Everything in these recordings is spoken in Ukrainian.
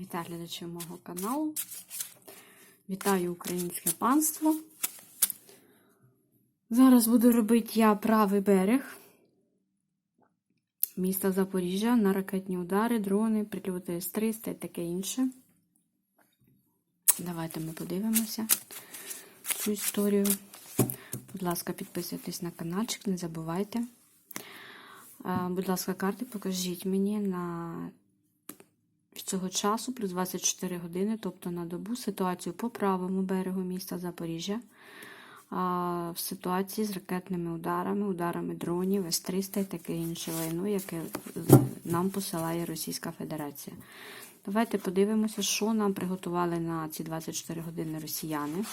Вітаю глядачів мого каналу. Вітаю українське панство. Зараз буду робити я правий берег міста Запоріжжя на ракетні удари, дрони, прильоти С-300 і таке інше. Давайте ми подивимося цю історію. Будь ласка, підписуйтесь на каналчик, не забувайте. Будь ласка, карти покажіть мені на цього часу, плюс 24 години, тобто на добу, ситуацію по правому берегу міста Запоріжжя. В ситуації з ракетними ударами, ударами дронів, С-300 і таке інше лайно, яке нам посилає Російська Федерація. Давайте подивимося, що нам приготували на ці 24 години росіяни,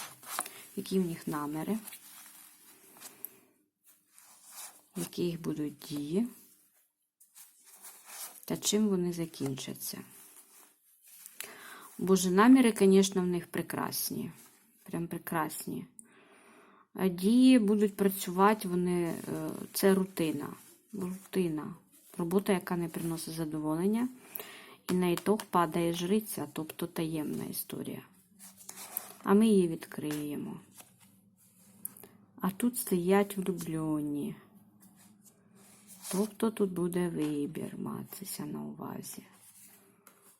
які в них наміри, які їх будуть дії, та чим вони закінчаться. Боже, наміри, звісно, в них прекрасні. Прям прекрасні. Дії будуть працювати, вони, це рутина. Рутина. Робота, яка не приносить задоволення. І на ітог падає жриця, тобто таємна історія. А ми її відкриємо. А тут стоять влюблені. Тобто тут буде вибір, матися на увазі.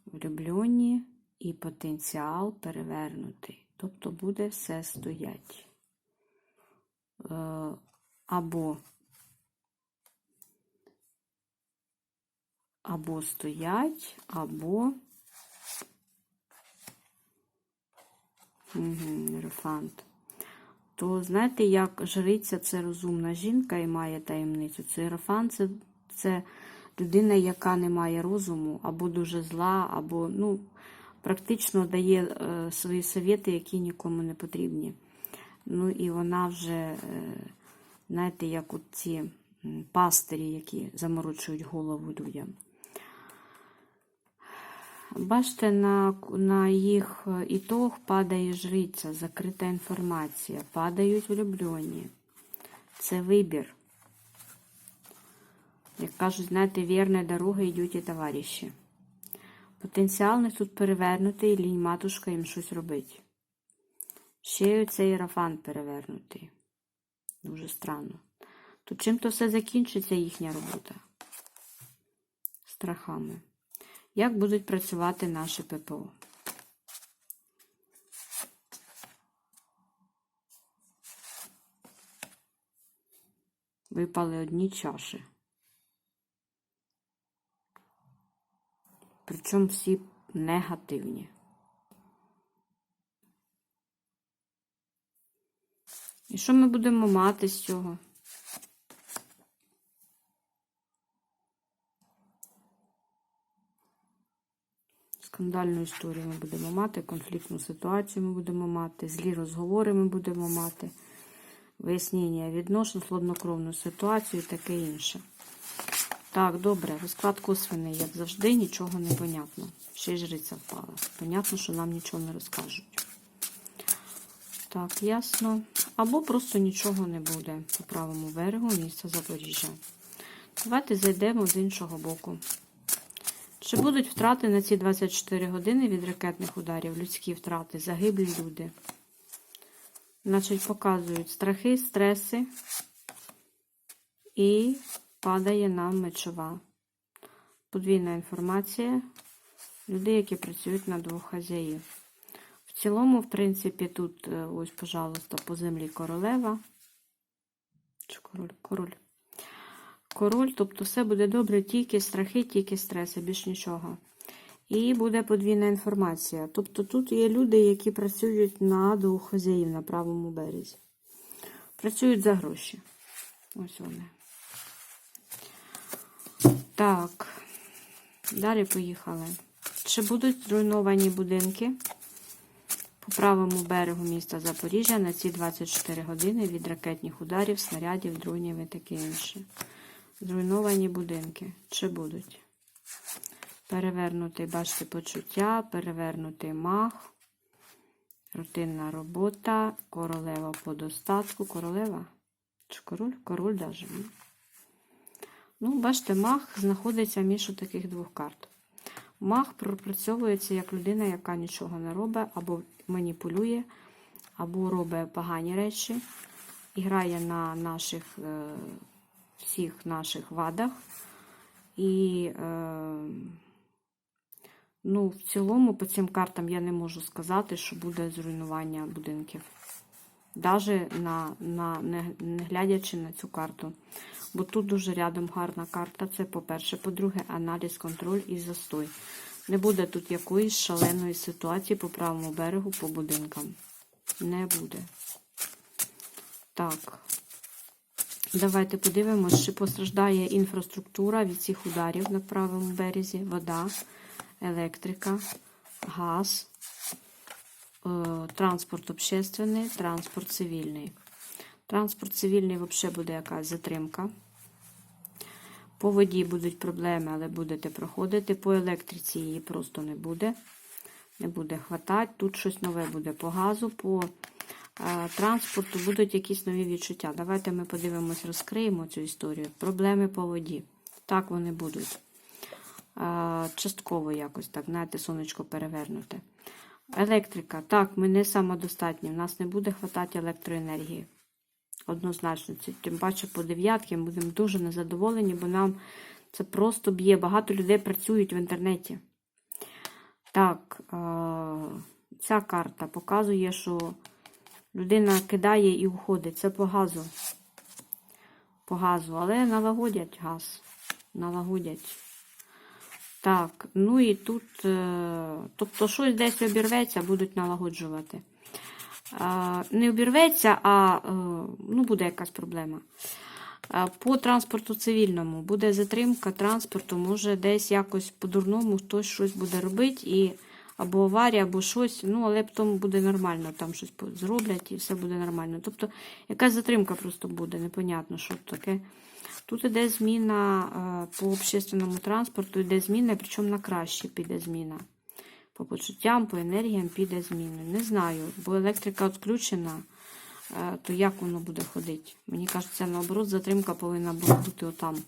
Влюблені і потенціал перевернутий. Тобто буде все стоять. Або або стоять, або рефант. То, знаєте, як жриця це розумна жінка і має таємницю. Це Єрофан це, це людина, яка не має розуму, або дуже зла, або, ну, практично дає е, свої совєти, які нікому не потрібні. Ну, і вона вже, е, знаєте, як от ці пастирі, які заморочують голову людям. Бачите, на на їх ітог падає жриця, закрита інформація, падають влюблені. Це вибір. Як кажуть, знаєте, вірна дорога йдуть і товариші. Потенціал не тут перевернутий, лінь матушка їм щось робить. Ще й оцей ерафант перевернутий. Дуже странно. То все закінчиться їхня робота? Страхами. Як будуть працювати наші ППО? Випали одні чаші. Причому всі негативні. І що ми будемо мати з цього? Скандальну історію ми будемо мати, конфліктну ситуацію ми будемо мати, злі розговори ми будемо мати, вияснення відношень, хладнокровну ситуацію і таке інше. Так, добре, розклад косвений, як завжди, нічого не понятно. Ще й жриця впала. Понятно, що нам нічого не розкажуть. Так, ясно. Або просто нічого не буде по правому берегу міста Запоріжжя. Давайте зайдемо з іншого боку. Чи будуть втрати на ці 24 години від ракетних ударів? Людські втрати, загиблі люди. Значить, показують страхи, стреси і падає нам мечова. Подвійна інформація. Люди, які працюють на двох хазяїв. В цілому, в принципі, тут, ось, пожалуйста, по землі королева. Чи король? Король. Король, тобто все буде добре, тільки страхи, тільки стреси, більш нічого. І буде подвійна інформація. Тобто тут є люди, які працюють на двох хазяїв на правому березі. Працюють за гроші. Ось вони. Так, далі поїхали. Чи будуть зруйновані будинки по правому берегу міста Запоріжжя на ці 24 години від ракетних ударів, снарядів, дронів і таке інше? Зруйновані будинки. Чи будуть? Перевернутий, бачите, почуття, перевернутий мах, рутинна робота, королева по достатку. Королева? Чи король? Король даже. Ну, бачите, мах знаходиться між таких двох карт. Маг пропрацьовується як людина, яка нічого не робить, або маніпулює, або робить погані речі, і грає на наших, е, всіх наших вадах. І е, ну, в цілому по цим картам я не можу сказати, що буде зруйнування будинків. Даже на, на, не, не глядячи на цю карту. Бо тут дуже рядом гарна карта. Це по-перше. По-друге, аналіз, контроль і застой. Не буде тут якоїсь шаленої ситуації по правому берегу по будинкам. Не буде. Так. Давайте подивимось, чи постраждає інфраструктура від цих ударів на правому березі. Вода, електрика, газ, транспорт общественний, транспорт цивільний. Транспорт цивільний взагалі буде якась затримка. По воді будуть проблеми, але будете проходити. По електриці її просто не буде. Не буде хватати. Тут щось нове буде по газу, по е, транспорту будуть якісь нові відчуття. Давайте ми подивимось, розкриємо цю історію. Проблеми по воді. Так вони будуть. Е, частково якось так, знаєте, сонечко перевернуте. Електрика. Так, ми не самодостатні. У нас не буде хватати електроенергії. Однозначно, це тим паче по дев'ятки ми будемо дуже незадоволені, бо нам це просто б'є. Багато людей працюють в інтернеті. Так, е, ця карта показує, що людина кидає і уходить. Це по газу. По газу, але налагодять газ. Налагодять. Так, ну і тут, е, тобто, щось десь обірветься, будуть налагоджувати. Е, Не обірветься, а е, ну, буде якась проблема. По транспорту цивільному буде затримка транспорту, може десь якось по-дурному хтось щось буде робити, і або аварія, або щось, ну, але потім буде нормально, там щось зроблять і все буде нормально. Тобто, якась затримка просто буде, непонятно, що таке. Тут іде зміна е, по общественному транспорту, йде зміна, причому на краще піде зміна. По почуттям, по енергіям піде зміна. Не знаю, бо електрика відключена, е, то як воно буде ходити? Мені кажеться, наоборот, затримка повинна бути отам,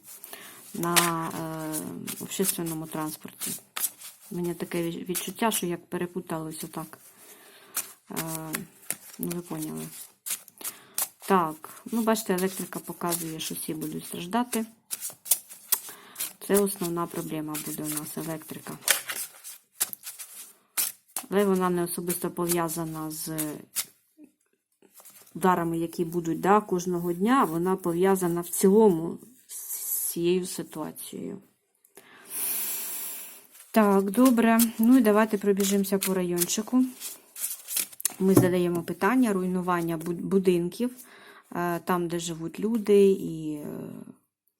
на е, общественному транспорті. У мене таке відчуття, що як перепуталось отак. Е, ну, ви поняли. Так, ну, бачите, електрика показує, що всі будуть страждати. Це основна проблема буде у нас електрика. Але вона не особисто пов'язана з ударами, які будуть да, кожного дня. Вона пов'язана в цілому з цією ситуацією. Так, добре. Ну і давайте пробіжимося по райончику. Ми задаємо питання руйнування будинків, е, там, де живуть люди, і, е,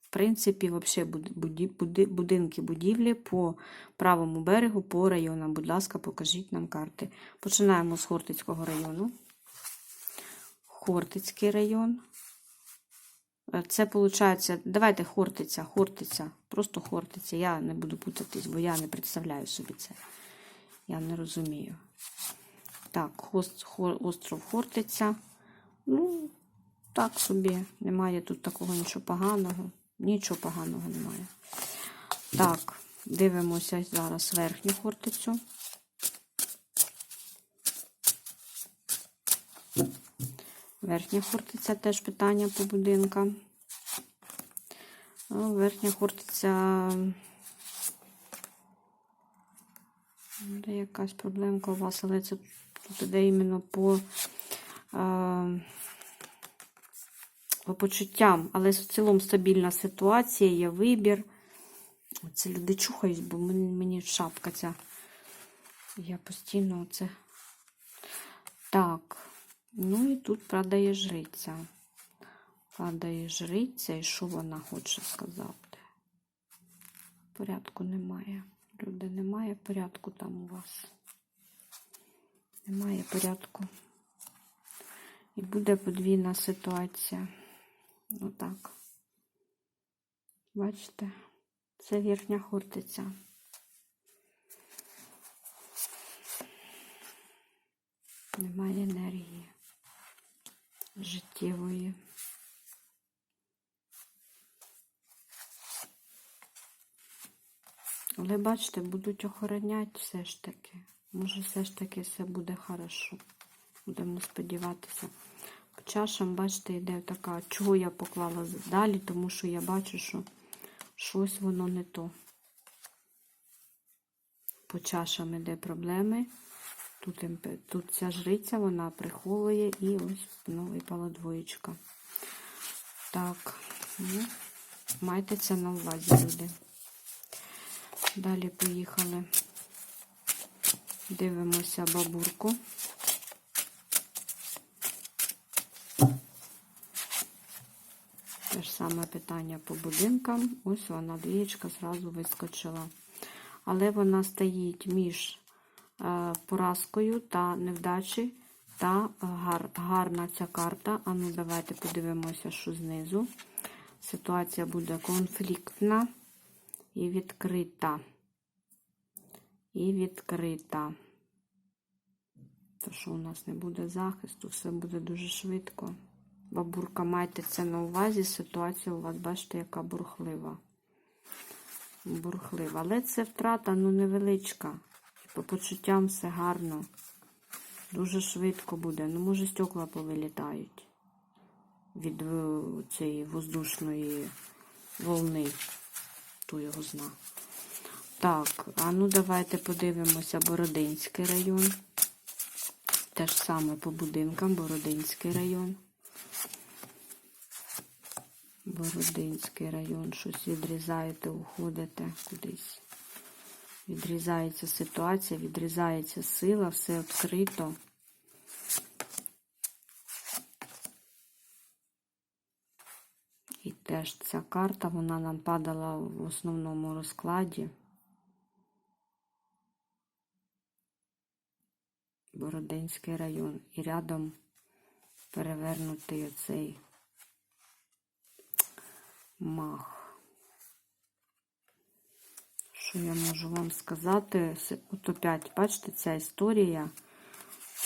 в принципі, будинки, будівлі по правому берегу, по районам. Будь ласка, покажіть нам карти. Починаємо з Хортицького району. Хортицький район. Е, Це виходить, давайте Хортиця, Хортиця, просто Хортиця. Я не буду путатись, бо я не представляю собі це. Я не розумію. Так, остров Хортиця. Ну, так собі. Немає тут такого нічого поганого. Нічого поганого немає. Так, дивимося зараз верхню Хортицю. Верхня Хортиця теж питання по будинкам. Ну, верхня Хортиця. Де якась проблемка у вас, але це тут іде іменно по, по почуттям. Але в цілому стабільна ситуація, є вибір. Це люди чухають, бо мені, шапка ця. Я постійно це. Так. Ну і тут падає жриця. Падає жриця, і що вона хоче сказати? Порядку немає. Люди, немає порядку там у вас. Немає порядку. І буде подвійна ситуація. Отак. Бачите? Це верхня хортиця. Немає енергії життєвої. Але бачите, будуть охороняти все ж таки. Може, все ж таки все буде хорошо. Будемо сподіватися. По чашам, бачите, йде така. Чого я поклала далі, тому що я бачу, що щось воно не то. По чашам іде проблеми. Тут, тут ця жриця, вона приховує і ось ну, випала двоєчка. Так, ну, майте це на увазі, люди. Далі поїхали. Дивимося бабурку. Те ж саме питання по будинкам. Ось вона двієчка зразу вискочила. Але вона стоїть між е, поразкою та невдачі, та гар, гарна ця карта. А ну, давайте подивимося, що знизу. Ситуація буде конфліктна і відкрита. І відкрита. То, що у нас не буде захисту, все буде дуже швидко. Бабурка, майте це на увазі. Ситуація у вас, бачите, яка бурхлива. Бурхлива. Але це втрата, ну, невеличка. По почуттям все гарно. Дуже швидко буде. Ну, може, стекла повилітають від цієї воздушної волни. Хто його зна. Так, а ну давайте подивимося Бородинський район. Те ж саме по будинкам Бородинський район. Бородинський район. Щось відрізаєте, уходите кудись. Відрізається ситуація, відрізається сила, все відкрито. І теж ця карта, вона нам падала в основному розкладі. Бородинський район. І рядом перевернутий оцей мах. Що я можу вам сказати? От опять, бачите, ця історія.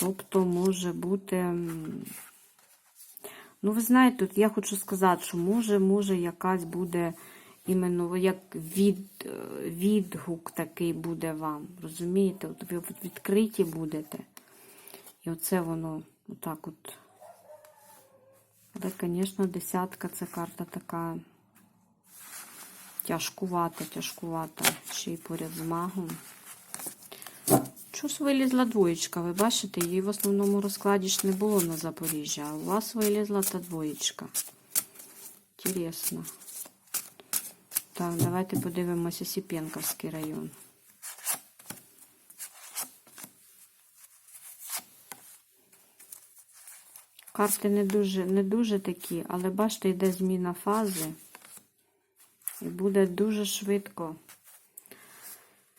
Тобто може бути. Ну, ви знаєте, от я хочу сказати, що може, може, якась буде іменно як від, е, відгук такий буде вам. Розумієте? От ви відкриті будете. І оце воно отак от. Але, звісно, десятка це карта така тяжкувата, тяжкувата. Ще й поряд з магом. Щось вилізла двоєчка, ви бачите, її в основному розкладі ж не було на Запоріжжя, а у вас вилізла та двоєчка. Інтересно. Так, давайте подивимося Сіпенківський район. Карти не дуже, не дуже такі, але бачите, йде зміна фази. І буде дуже швидко.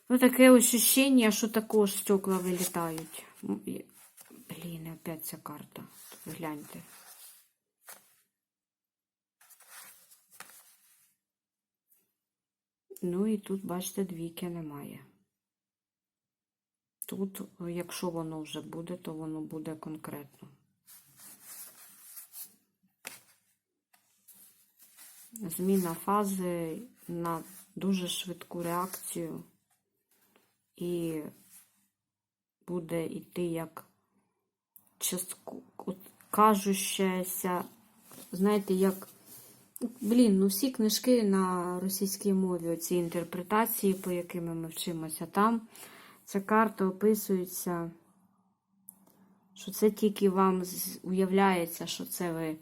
Ну, таке ощущення, що також стекла вилітають. Блін, опять ця карта. Ви гляньте. Ну і тут, бачите, двійки немає. Тут, якщо воно вже буде, то воно буде конкретно. Зміна фази на дуже швидку реакцію. І буде йти як частку, от, кажущася, знаєте, як, блін, ну всі книжки на російській мові, оці інтерпретації, по якими ми вчимося там, ця карта описується, що це тільки вам уявляється, що це ви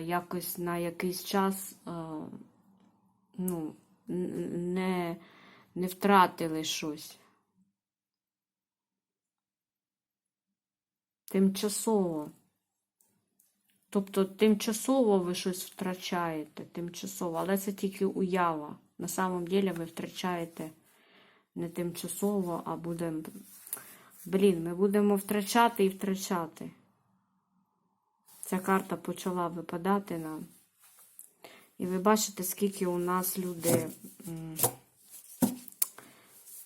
якось на якийсь час а, ну, не, не втратили щось. Тимчасово. Тобто тимчасово ви щось втрачаєте, тимчасово, але це тільки уява. На самом деле ви втрачаєте не тимчасово, а будемо. Блін, ми будемо втрачати і втрачати. Ця карта почала випадати нам. І ви бачите, скільки у нас люди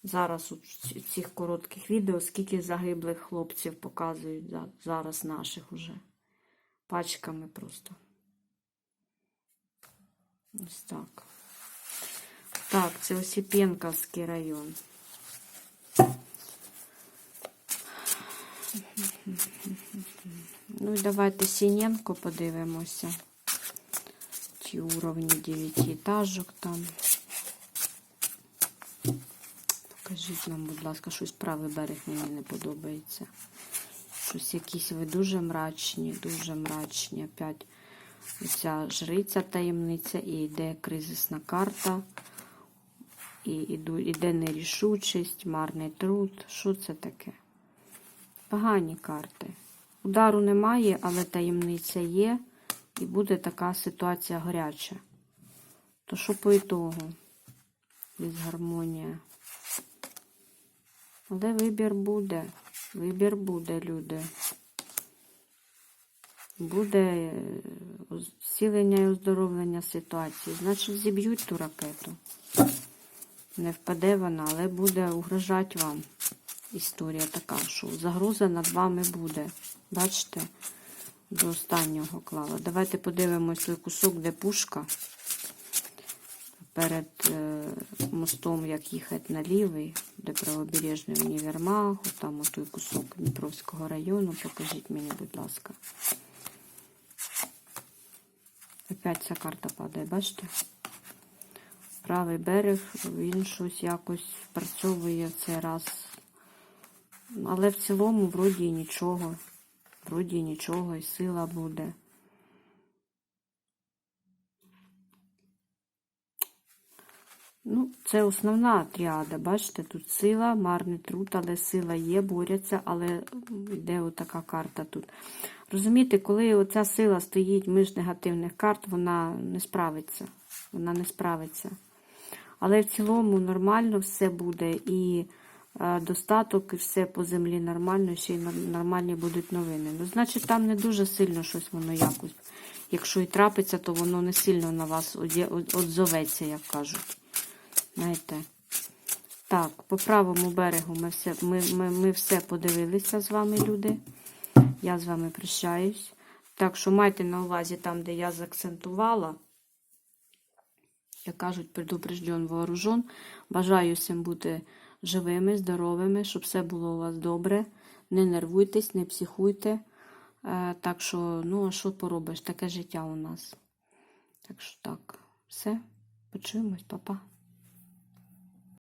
зараз у цих коротких відео, скільки загиблих хлопців показують зараз наших уже. Пачками просто. Ось так. Так, це Осіпєнківський район. Ну і давайте Сінєнко подивимося. Ті уровні дев'ятиэтажок там. Покажіть нам, будь ласка, щось правий берег мені не подобається. Щось якісь ви дуже мрачні, дуже мрачні. Опять оця жриця таємниця і йде кризисна карта. І іде нерішучість, марний труд. Що це таке? Погані карти. Удару немає, але таємниця є. І буде така ситуація гаряча. То що по ітогу? Дисгармонія. Але вибір буде. Вибір буде, люди. Буде е, зцілення і оздоровлення ситуації. Значить, зіб'ють ту ракету. Не впаде вона, але буде угрожати вам. Історія така, що загроза над вами буде. Бачите? До останнього клала. Давайте подивимось той кусок, де пушка. Перед е, мостом, як їхати на лівий, де правобережний універмаг, там той кусок Дніпровського району. Покажіть мені, будь ласка. Опять ця карта падає, бачите? Правий берег, він щось якось впрацьовує цей раз. Але в цілому, вроді, нічого. Вроді нічого, і сила буде. Ну, це основна тріада. Бачите, тут сила, марний труд, але сила є, борються, але йде отака карта тут. Розумієте, коли оця сила стоїть між негативних карт, вона не справиться. Вона не справиться. Але в цілому нормально все буде. І достаток, і все по землі нормально, ще й нормальні будуть новини. Ну, значить, там не дуже сильно щось воно якось. Якщо і трапиться, то воно не сильно на вас отзоветься, як кажуть. Знаєте. Так, по правому берегу ми все, ми, ми, ми все подивилися з вами, люди. Я з вами прощаюсь. Так що майте на увазі там, де я заакцентувала. Як кажуть, предупрежден, вооружен. Бажаю всім бути живими, здоровими, щоб все було у вас добре. Не нервуйтесь, не психуйте. Е, Так що, ну, а що поробиш? Таке життя у нас. Так що так, все. Почуємось, па-па.